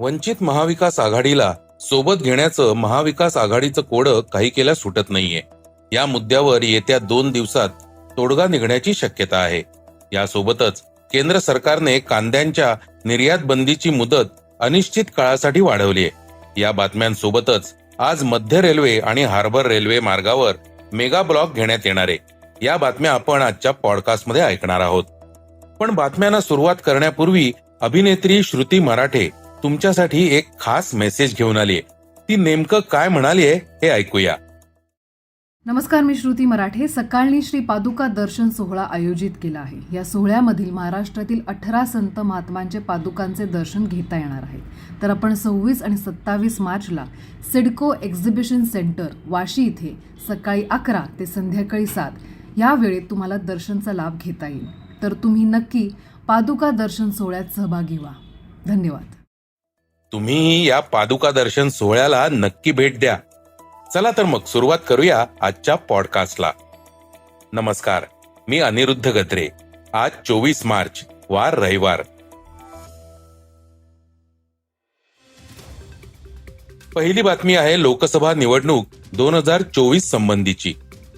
वंचित महाविकास आघाडीला सोबत घेण्याचं महाविकास आघाडीचं कोडं काही केल्या सुटत नाहीये. या मुद्द्यावर येत्या दोन दिवसात तोडगा निघण्याची शक्यता आहे. यासोबतच केंद्र सरकारने कांद्यांच्या निर्यात बंदीची मुदत अनिश्चित काळासाठी वाढवली आहे या बातम्यांसोबतच आज मध्य रेल्वे आणि हार्बर रेल्वे मार्गावर मेगा ब्लॉक घेण्यात येणार. आहे या बातम्या आपण आजच्या पॉडकास्टमध्ये ऐकणार आहोत. पण बातम्यांना सुरुवात करण्यापूर्वी अभिनेत्री श्रुती मराठे तुमच्यासाठी एक खास मेसेज घेऊन आली ती नेमकं काय म्हणाली हे ऐकूया. नमस्कार मी श्रुती मराठे. सकाळनी श्री पादुका दर्शन सोहळा आयोजित केला आहे. या सोहळ्यामधील महाराष्ट्रातील अठरा संत महात्मांचे पादुकांचे दर्शन घेता येणार आहे. तर आपण सव्वीस आणि सत्तावीस मार्चला सिडको एक्झिबिशन सेंटर वाशी इथे सकाळी अकरा ते संध्याकाळी सात या वेळेत तुम्हाला दर्शनचा लाभ घेता येईल. तर तुम्ही नक्की पादुका दर्शन सोहळ्यात सहभागी व्हा. धन्यवाद. तुम्ही या पादुका दर्शन सोहळ्याला नक्की भेट द्या. चला तर मग सुरुवात करूया आजच्या पॉडकास्टला नमस्कार मी अनिरुद्ध गत्रे आज चोवीस मार्च वार रविवार. पहिली बातमी आहे लोकसभा निवडणूक दोन हजार चोवीस संबंधीची.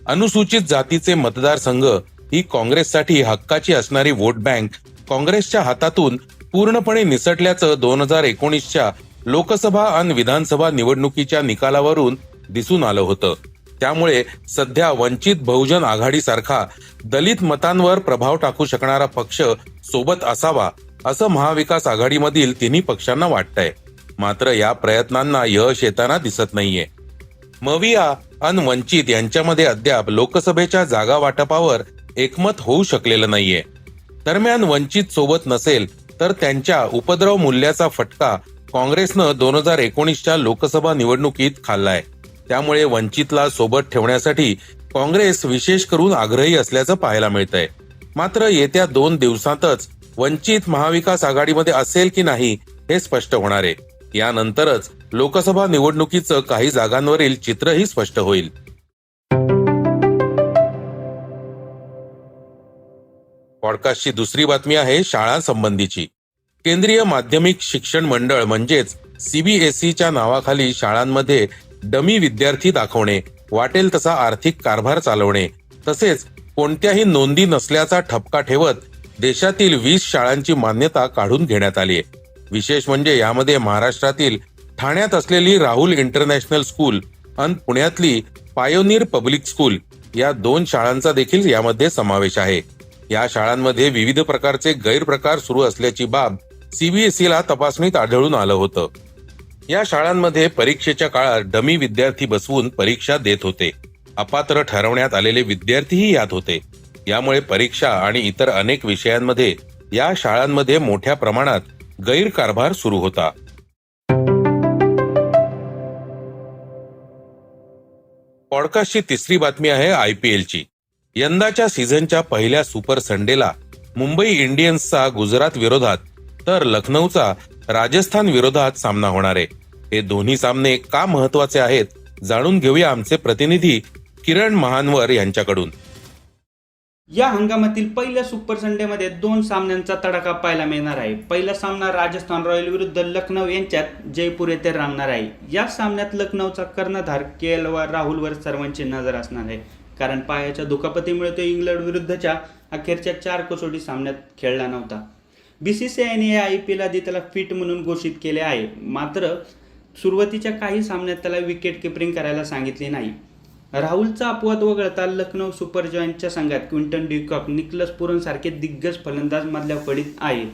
अनुसूचित जातीचे मतदारसंघ ही काँग्रेससाठी हक्काची असणारी वोट बँक काँग्रेसच्या हातातून पूर्णपणे निसटल्याचं दोन हजार एकोणीसच्या लोकसभा आणि विधानसभा निवडणुकीच्या निकालावरून दिसून आलं होतं. त्यामुळे सध्या वंचित बहुजन आघाडीसारखा दलित मतांवर प्रभाव टाकू शकणारा पक्ष सोबत असावा असं महाविकास आघाडीमधील तिन्ही पक्षांना वाटतंय. मात्र या प्रयत्नांना यश येताना दिसत नाहीये. मविया अन वंचित यांच्यामध्ये अद्याप लोकसभेच्या जागा वाटपावर एकमत होऊ शकलेलं नाहीये. दरम्यान वंचित सोबत नसेल तर त्यांच्या उपद्रव मूल्याचा फटका काँग्रेसनं दोन हजार एकोणीसच्या लोकसभा निवडणुकीत खाल्लाय. त्यामुळे वंचितला सोबत ठेवण्यासाठी काँग्रेस विशेष करून आग्रही असल्याचं पाहायला मिळतंय. मात्र येत्या दोन दिवसातच वंचित महाविकास आघाडीमध्ये असेल की नाही हे स्पष्ट होणार आहे. यानंतरच लोकसभा निवडणुकीचं काही जागांवरील चित्रही स्पष्ट होईल. पॉडकास्टची दुसरी बातमी आहे शाळांसंबंधीची केंद्रीय माध्यमिक शिक्षण मंडळ म्हणजेच सीबीएसईच्या नावाखाली शाळांमध्ये डमी विद्यार्थी दाखवणे वाटेल तसा आर्थिक कारभार चालवणे तसेच कोणत्याही नोंदी नसल्याचा ठपका ठेवत देशातील वीस शाळांची मान्यता काढून घेण्यात आली आहे विशेष म्हणजे यामध्ये महाराष्ट्रातील ठाण्यात असलेली राहुल इंटरनॅशनल स्कूल आणि पुण्यातली पायोनीर पब्लिक स्कूल या दोन शाळांचा देखील यामध्ये समावेश आहे. या शाळांमध्ये विविध प्रकारचे गैरप्रकार सुरू असल्याची बाब सीबीएसईला तपासणीत आढळून आलं होतं. या शाळांमध्ये परीक्षेच्या काळात डमी विद्यार्थी बसवून परीक्षा देत होते. अपात्र ठरवण्यात आलेले विद्यार्थीही यात होते. यामुळे परीक्षा आणि इतर अनेक विषयांमध्ये या शाळांमध्ये मोठ्या प्रमाणात गैरकारभार सुरू होता. पॉडकास्टची तिसरी बातमी आहे आय पी एलची. यंदाच्या सीझनच्या पहिल्या सुपर संडेला मुंबई इंडियन्सचा गुजरात विरोधात तर लखनौचा राजस्थान विरोधात सामना होणार आहे. हे दोन्ही सामने का महत्त्वाचे आहेत जाणून घेऊया आमचे प्रतिनिधी किरण महानवर यांच्याकडून. या हंगामातील पहिल्या सुपर संडेमध्ये दोन सामन्यांचा तडाखा पाहायला मिळणार आहे. पहिला सामना राजस्थान रॉयल विरुद्ध लखनौ यांच्यात जयपूर येथे रंगणार आहे. या सामन्यात लखनौचा कर्णधार के एल व राहुलवर सर्वांची नजर असणार आहे. कारण पायाच्या दुखापतीमुळे तो इंग्लंड विरुद्धच्या अखेरच्या चार कसोटी सामन्यात खेळला नव्हता. बीसीसीआयने या आय पी एल आधी त्याला फिट म्हणून घोषित केले आहे. मात्र सुरुवातीच्या काही सामन्यात त्याला विकेट किपरिंग करायला सांगितले नाही. राहुलचा अपवाद वगळता लखनौ सुपर जॉईंटच्या संघात क्विंटन डिकॉक निकलस पुरनसारखे दिग्गज फलंदाज मधल्या फळीत आहे.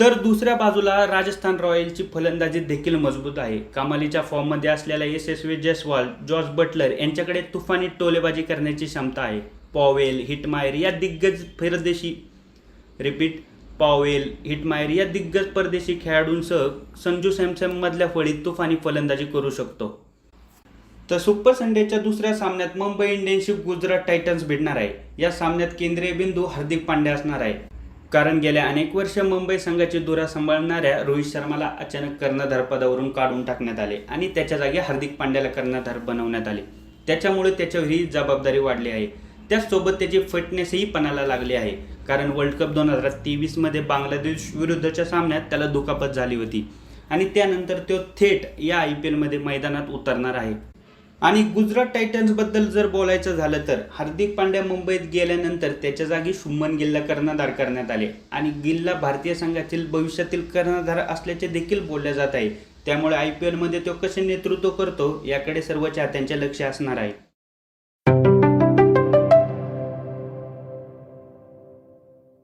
तर दुसऱ्या बाजूला राजस्थान रॉयलची फलंदाजी देखील मजबूत आहे. कमालीच्या फॉर्ममध्ये असलेल्या यशस्वी जयस्वाल जॉर्ज बटलर यांच्याकडे तुफानी टोलेबाजी करण्याची क्षमता आहे. पॉवेल हिटमायर या दिग्गज परदेशी रिपीट पॉवेल हिटमायर या दिग्गज परदेशी खेळाडूंसह संजू सॅमसनमधल्या फळीत तुफानी फलंदाजी करू शकतो. तर सुपर संडेच्या दुसऱ्या सामन्यात मुंबई इंडियन्सशी गुजरात टायटन्स भिडणार आहे. या सामन्यात केंद्रीय बिंदू हार्दिक पांड्या असणार आहे. कारण गेल्या अनेक वर्ष मुंबई संघाची धुरा सांभाळणाऱ्या रोहित शर्माला अचानक कर्णधारपदावरून काढून टाकण्यात आले आणि त्याच्या जागी हार्दिक पांड्याला कर्णधार बनवण्यात आले. त्याच्यामुळे त्याच्यावर ही जबाबदारी वाढली आहे. त्याचसोबत त्याची फिटनेसही पणाला लागली आहे. कारण वर्ल्ड कप दोन हजार तेवीसमध्ये बांगलादेश विरुद्धच्या सामन्यात त्याला दुखापत झाली होती. आणि त्यानंतर तो थेट या आय पी एलमध्ये मैदानात उतरणार आहे. आणि गुजरात टायटन्सबद्दल जर बोलायचं झालं तर हार्दिक पांड्या मुंबईत गेल्यानंतर त्याच्या जागी शुभमन गिलला कर्णधार करण्यात आले. आणि गिलला भारतीय संघातील भविष्यातील कर्णधार असल्याचे देखील बोलले जात आहे. त्यामुळे आय पी एलमध्ये तो कसे नेतृत्व करतो याकडे सर्व चाहत्यांचे लक्ष असणार आहे.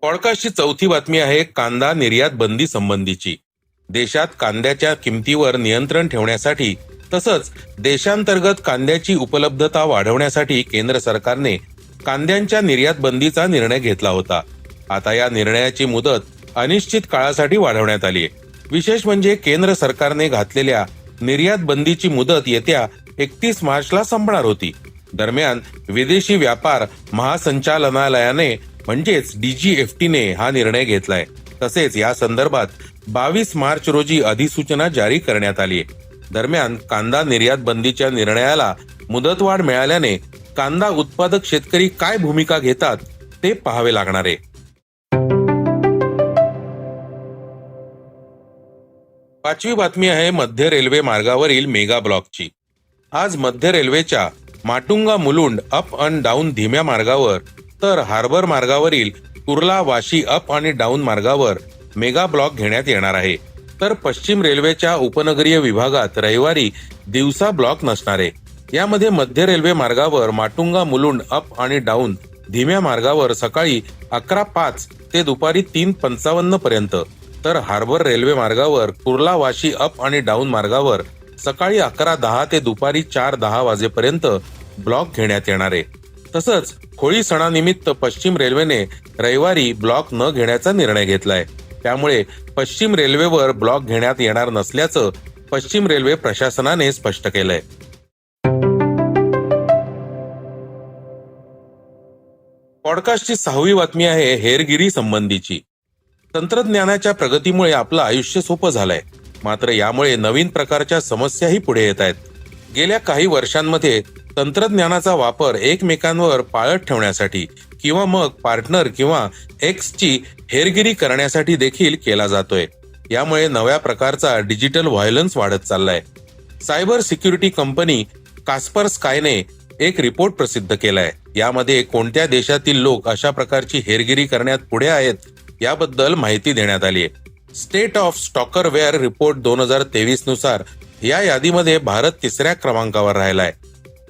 पॉडकास्टची चौथी बातमी आहे कांदा निर्यात बंदी संबंधीची. देशात कांद्याच्या किमतीवर नियंत्रण ठेवण्यासाठी तसंच देशांतर्गत कांद्याची उपलब्धता वाढवण्यासाठी केंद्र सरकारने कांद्यांच्या निर्यात बंदीचा निर्णय घेतला होता. आता या निर्णयाची मुदत अनिश्चित काळासाठी वाढवण्यात आली आहे. विशेष म्हणजे केंद्र सरकारने घातलेल्या निर्यात बंदीची मुदत येत्या एकतीस मार्चला संपणार होती. दरम्यान विदेशी व्यापार महासंचालनालयाने म्हणजेच डीजीएफटीने हा निर्णय घेतलाय. तसेच या संदर्भात बावीस मार्च रोजी अधिसूचना जारी करण्यात आली आहे. दरम्यान कांदा निर्यात बंदीच्या निर्णयाला मुदतवाढ मिळाल्याने कांदा उत्पादक शेतकरी काय भूमिका घेतात ते पाहावे लागणार आहे. पाचवी बातमी आहे मध्य रेल्वे मार्गावरील मेगा ब्लॉकची. आज मध्य रेल्वेच्या Matunga Mulund up and down धीम्या मार्गावर तर हार्बर मार्गावरील कुर्ला वाशी अप आणि डाऊन मार्गावर मेगा ब्लॉक घेण्यात येणार आहे. तर पश्चिम रेल्वेच्या उपनगरीय विभागात रविवारी दिवसा ब्लॉक नसणार. आहे यामध्ये मध्य रेल्वे मार्गावर माटुंगा मुलुंड अप आणि डाऊन धीम्या मार्गावर सकाळी अकरा पाच ते दुपारी तीन पंचावन्न पर्यंत तर हार्बर रेल्वे मार्गावर कुर्ला वाशी अप आणि डाऊन मार्गावर सकाळी अकरा दहा ते दुपारी चार दहा वाजेपर्यंत ब्लॉक घेण्यात येणार. आहे तसंच होळी सणानिमित्त पश्चिम रेल्वेने रविवारी ब्लॉक न घेण्याचा निर्णय घेतलाय. त्यामुळे पश्चिम रेल्वेवर ब्लॉक घेण्यात येणार नसल्याचं पश्चिम रेल्वे प्रशासनाने स्पष्ट केलंय. पॉडकास्टची सहावी बातमी आहे हेरगिरी संबंधीची. तंत्रज्ञानाच्या प्रगतीमुळे आपलं आयुष्य सोपं झालंय. मात्र यामुळे नवीन प्रकारच्या समस्याही पुढे येत आहेत. गेल्या काही वर्षांमध्ये तंत्रज्ञानाचा वापर एकमेकांवर पाळत ठेवण्यासाठी किंवा मग पार्टनर किंवा एक्सची हेरगिरी करण्यासाठी देखील केला जातोय. यामुळे नव्या प्रकारचा डिजिटल व्हायलन्स वाढत चाललाय. सायबर सिक्युरिटी कंपनी कास्पर स्कायने एक रिपोर्ट प्रसिद्ध केलाय. यामध्ये कोणत्या देशातील लोक अशा प्रकारची हेरगिरी करण्यात पुढे आहेत याबद्दल माहिती देण्यात आली आहे स्टेट ऑफ स्टॉकरवेअर रिपोर्ट दोन हजार तेवीसनुसार या यादीमध्ये भारत तिसऱ्या क्रमांकावर राहिलाय.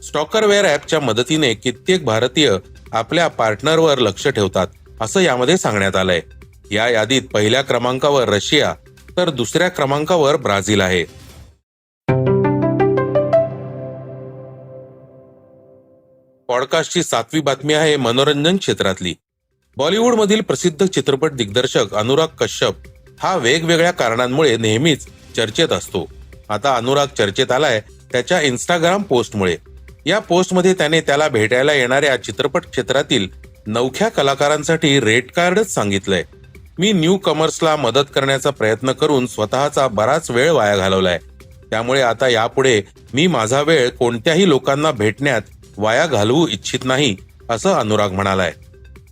स्टॉकरवेअर ऍपच्या मदतीने कित्येक भारतीय आपल्या पार्टनरवर लक्ष ठेवतात असं यामध्ये सांगण्यात आलंय. या यादीत पहिल्या क्रमांकावर रशिया तर दुसऱ्या क्रमांकावर ब्राझील आहे. पॉडकास्टची सातवी बातमी आहे मनोरंजन क्षेत्रातली. बॉलिवूडमधील प्रसिद्ध चित्रपट दिग्दर्शक अनुराग कश्यप हा वेगवेगळ्या कारणांमुळे नेहमीच चर्चेत असतो. आता अनुराग चर्चेत आलाय त्याच्या इन्स्टाग्राम पोस्टमुळे. या पोस्टमध्ये त्याने त्याला भेटायला येणाऱ्या चित्रपट क्षेत्रातील नवख्या कलाकारांसाठी रेड कार्डच सांगितलंय. मी न्यू कमर्सला मदत करण्याचा प्रयत्न करून स्वतःचा बराच वेळ वाया घालवलाय. त्यामुळे आता यापुढे मी माझा वेळ कोणत्याही लोकांना भेटण्यात वाया घालवू इच्छित नाही असं अनुराग म्हणालाय.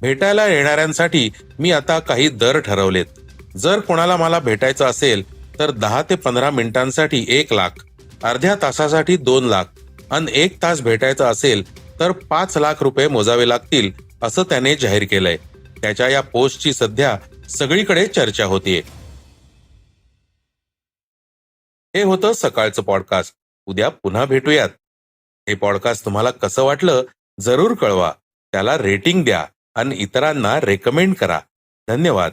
भेटायला येणाऱ्यांसाठी मी आता काही दर ठरवलेत. जर कोणाला मला भेटायचं असेल तर दहा ते पंधरा मिनिटांसाठी एक लाख अर्ध्या तासासाठी दोन लाख आणि एक तास भेटायचं असेल तर पाच लाख रुपये मोजावे लागतील असं त्याने जाहीर केलंय. त्याच्या या पोस्टची सध्या सगळीकडे चर्चा होतीये. हे होतं सकाळचं पॉडकास्ट. उद्या पुन्हा भेटूयात. हे पॉडकास्ट तुम्हाला कसं वाटलं जरूर कळवा. त्याला रेटिंग द्या आणि इतरांना रेकमेंड करा. धन्यवाद.